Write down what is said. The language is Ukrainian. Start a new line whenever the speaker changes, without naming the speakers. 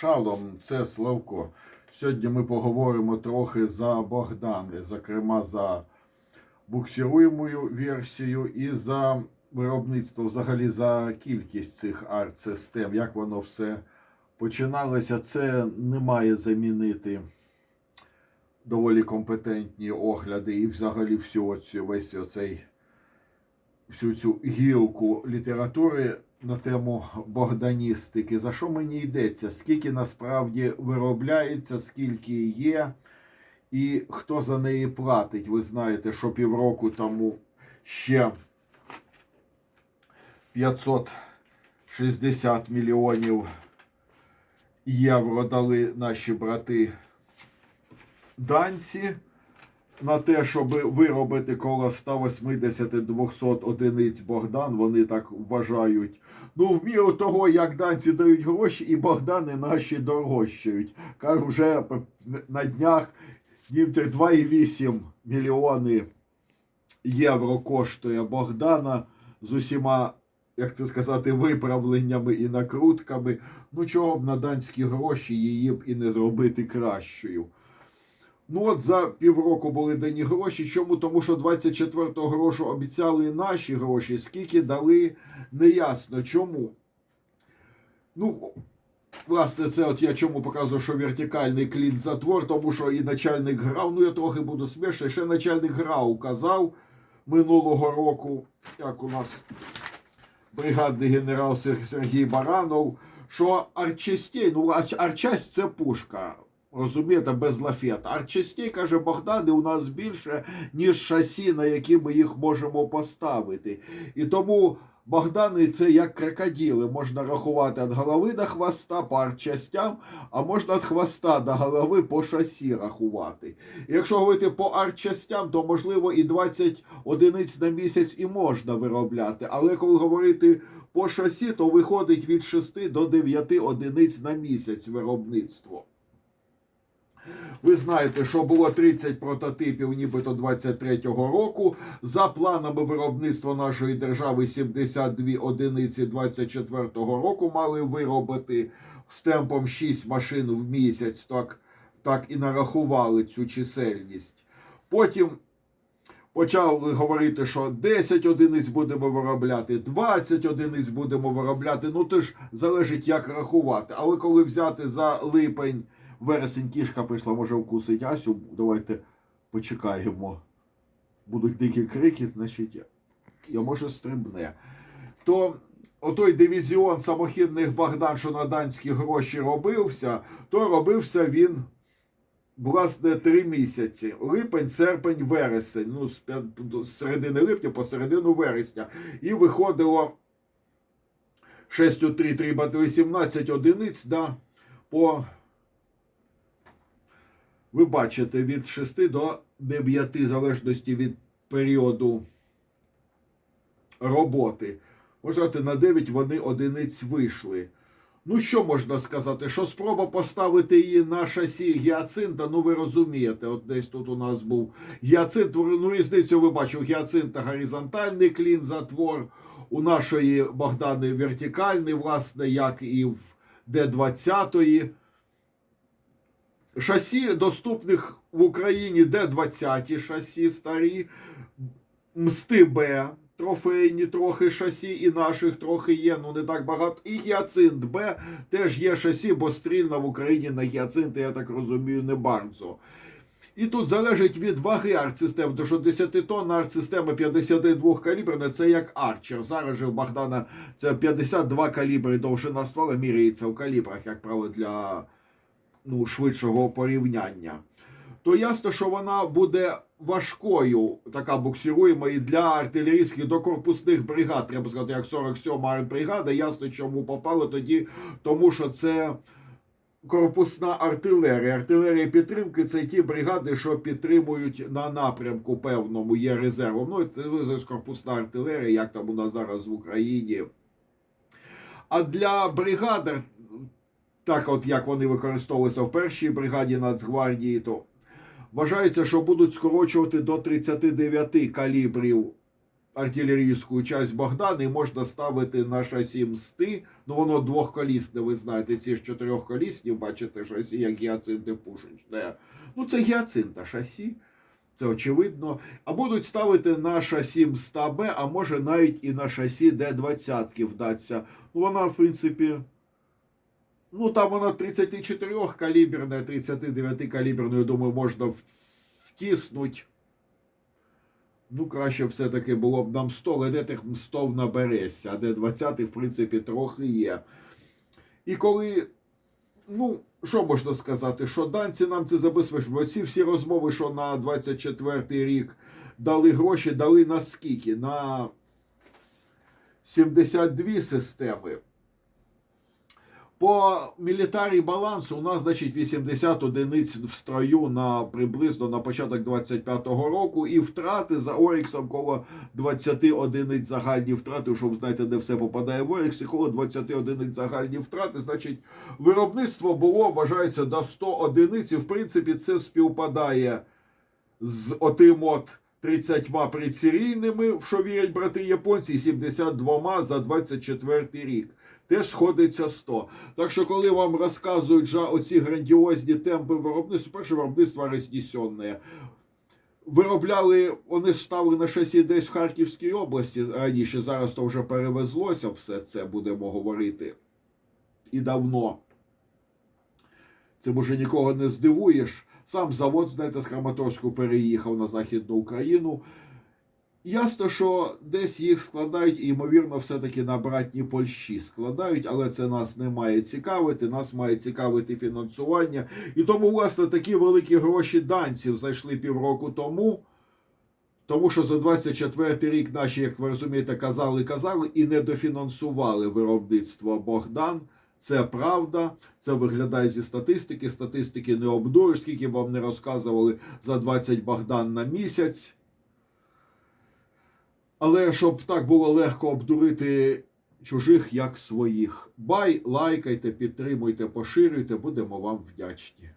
Шалом, це Славко. Сьогодні ми поговоримо трохи за Богдани, зокрема за буксируємою версію і за виробництво, взагалі за кількість цих арт-систем, як воно все починалося. Це не має замінити доволі компетентні огляди і взагалі всю оцю, весь оцей всю цю гілку літератури на тему богданістики. За що мені йдеться? Скільки насправді виробляється, скільки є, і хто за неї платить? Ви знаєте, що півроку тому ще 560 мільйонів євро дали наші брати данці на те, щоб виробити коло 180-200 одиниць Богдан, вони так вважають. Ну, в міру того, як данці дають гроші, і Богдани наші дорожчають. Кажу, вже на днях німцях 2,8 мільйони євро коштує Богдана з усіма, як це сказати, виправленнями і накрутками. Ну, чого б на данські гроші її б і не зробити кращою. Ну от за півроку були дані гроші. Чому? Тому що 24-го грошу обіцяли наші гроші, скільки дали, неясно. Чому? Ну, власне, це от я чому показую, що вертикальний клін затвор, тому що і начальник грав, ну я трохи буду смішний, ще начальник грав казав минулого року, як у нас бригадний генерал Сергій Баранов, що арчастей, ну арчасть це пушка. Розумієте, без лафет. Арчастей, каже Богдани, у нас більше, ніж шасі, на які ми їх можемо поставити. І тому Богдани це як крокодили. Можна рахувати від голови до хвоста по арчастям, а можна від хвоста до голови по шасі рахувати. Якщо говорити по арчастям, то можливо і 20 одиниць на місяць і можна виробляти. Але коли говорити по шасі, то виходить від 6 до 9 одиниць на місяць виробництво. Ви знаєте, що було 30 прототипів, нібито 23-го року. За планами виробництва нашої держави 72 одиниці 24-го року мали виробити з темпом 6 машин в місяць. Так, так і нарахували цю чисельність. Потім почали говорити, що 10 одиниць будемо виробляти, 20 одиниць будемо виробляти. Ну то ж залежить, як рахувати. Але коли взяти за липень. Вересень кішка прийшла, може вкусить Асю. Давайте почекаємо. Будуть дикі крики, значить, я може стрибне. То отой дивізіон самохідних Богдан, що на данські гроші робився, то робився він, власне, три місяці. Липень, серпень, вересень. Ну, з, середини липня по середину вересня. І виходило 6 у 3, 3 18 одиниць, да, по ви бачите від 6 до 9, в залежності від періоду роботи. Сказати, на 9 вони одиниць вийшли. Ну, що можна сказати? Що спроба поставити її на шасі гіацинта, ну ви розумієте, от десь тут у нас був гіацинт, ну різницю ви бачите, у гіацинта горизонтальний клін затвор, у нашої Богдани вертикальний, власне, як і в Д-20. Шасі доступних в Україні Д-20 шасі старі, Мсти Б, трофейні трохи шасі, і наших трохи є, ну не так багато. І гіацинт Б теж є шасі, бо стрільна в Україні на гіацинти, я так розумію, не bardzo. І тут залежить від ваги артсистем, тому що 10-тонна артсистема 52 калібрна це як арчер. Зараз же в Богдана це 52 калібри довжина ствола міряється в калібрах, як правило, для ну, швидшого порівняння. То ясно, що вона буде важкою, така буксируєма і для артилерійських до корпусних бригад. Треба сказати, як 47-ма артбригада. Ясно, чому попало тоді, тому що це корпусна артилерія. Артилерія підтримки це ті бригади, що підтримують на напрямку певному, є резервом. Ну, це корпусна артилерія, як там у нас зараз в Україні. А для бригади, так от як вони використовуються в першій бригаді Нацгвардії, то вважається, що будуть скорочувати до 39 калібрів артилерійську часть Богдан і можна ставити на шасі мсти. Ну воно двохколісне, ви знаєте, ці ж чотирьохколісні, бачите, шасі, як гіацинти пушечне. Ну це гіацинта шасі. Це очевидно. А будуть ставити на шасі МСТА-Б, а може навіть і на шасі Д-20 вдаться. Ну, вона, в принципі, ну там вона 34 каліберна, 39 каліберна, я думаю, можна в- втиснуть. Ну, краще все-таки було б нам 100, але де тих мстов наберешся, а де 20, в принципі, трохи є. І коли Ну, що можна сказати, що данці нам це забезпечують. Бо ці всі розмови, що на 24-й рік дали гроші, дали на скільки? На 72 системи. По мілітарі балансу у нас, значить, 80 одиниць в строю на приблизно на початок 25-го року, і втрати за Оріксом коло 20 одиниць загальні втрати, що ви знаєте, де все попадає в Орікс, і коло 20 одиниць загальні втрати. Значить, виробництво було, вважається, до 100 одиниць, і в принципі це співпадає з отим от 30 прицерійними, в що вірять брати японці, і 72 за 24 рік. Теж сходиться 100. Так що, коли вам розказують за оці грандіозні темпи виробництва, перше виробництво рознесенне. Виробляли, вони ж ставили на шасі десь в Харківській області раніше, зараз то вже перевезлося все це, будемо говорити. І давно. Цим уже нікого не здивуєш. Сам завод, знаєте, з Краматорську переїхав на Західну Україну. Ясно, що десь їх складають, і, ймовірно, все-таки на братні Польщі складають, але це нас не має цікавити, нас має цікавити фінансування. І тому, власне, такі великі гроші данців зайшли півроку тому. Тому що за 24 рік наші, як ви розумієте, казали, казали і не дофінансували виробництво Богдан. Це правда, це виглядає зі статистики. Статистики не обдуриш, скільки вам не розказували за 20 Богдан на місяць. Але щоб так було легко обдурити чужих як своїх. Бай, лайкайте, підтримуйте, поширюйте, будемо вам вдячні.